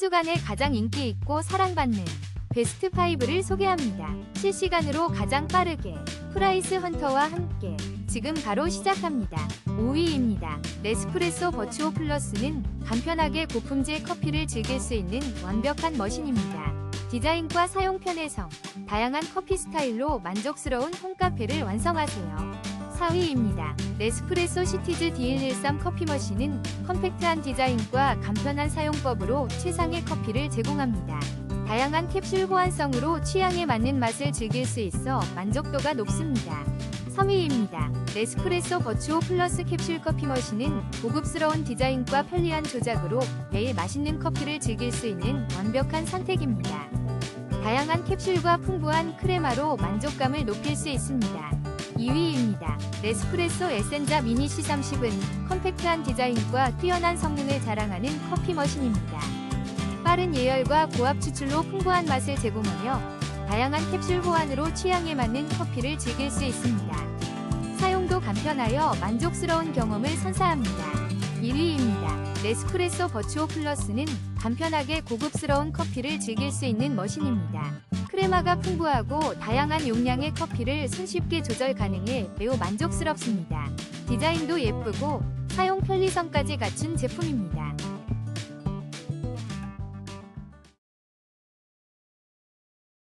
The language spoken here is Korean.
주간에 가장 인기 있고 사랑받는 베스트 5를 소개합니다. 실시간으로 가장 빠르게 프라이스 헌터와 함께 지금 바로 시작합니다. 5위입니다. 네스프레소 버추오 플러스는 간편하게 고품질 커피를 즐길 수 있는 완벽한 머신입니다. 디자인과 사용 편의성, 다양한 커피 스타일로 만족스러운 홈카페를 완성하세요. 4위입니다. 네스프레소 시티즈 D113 커피 머신은 컴팩트한 디자인과 간편한 사용법으로 최상의 커피를 제공합니다. 다양한 캡슐 호환성으로 취향에 맞는 맛을 즐길 수 있어 만족도가 높습니다. 3위입니다. 네스프레소 버추오 플러스 캡슐 커피 머신은 고급스러운 디자인과 편리한 조작으로 매일 맛있는 커피를 즐길 수 있는 완벽한 선택입니다. 다양한 캡슐과 풍부한 크레마로 만족감을 높일 수 있습니다. 2위입니다. 네스프레소 에센자 미니 C30은 컴팩트한 디자인과 뛰어난 성능을 자랑하는 커피 머신입니다. 빠른 예열과 고압 추출로 풍부한 맛을 제공하며 다양한 캡슐 호환으로 취향에 맞는 커피를 즐길 수 있습니다. 사용도 간편하여 만족스러운 경험을 선사합니다. 1위입니다. 네스프레소 버추오 플러스는 간편하게 고급스러운 커피를 즐길 수 있는 머신입니다. 크레마가 풍부하고 다양한 용량의 커피를 손쉽게 조절 가능해 매우 만족스럽습니다. 디자인도 예쁘고 사용 편리성까지 갖춘 제품입니다.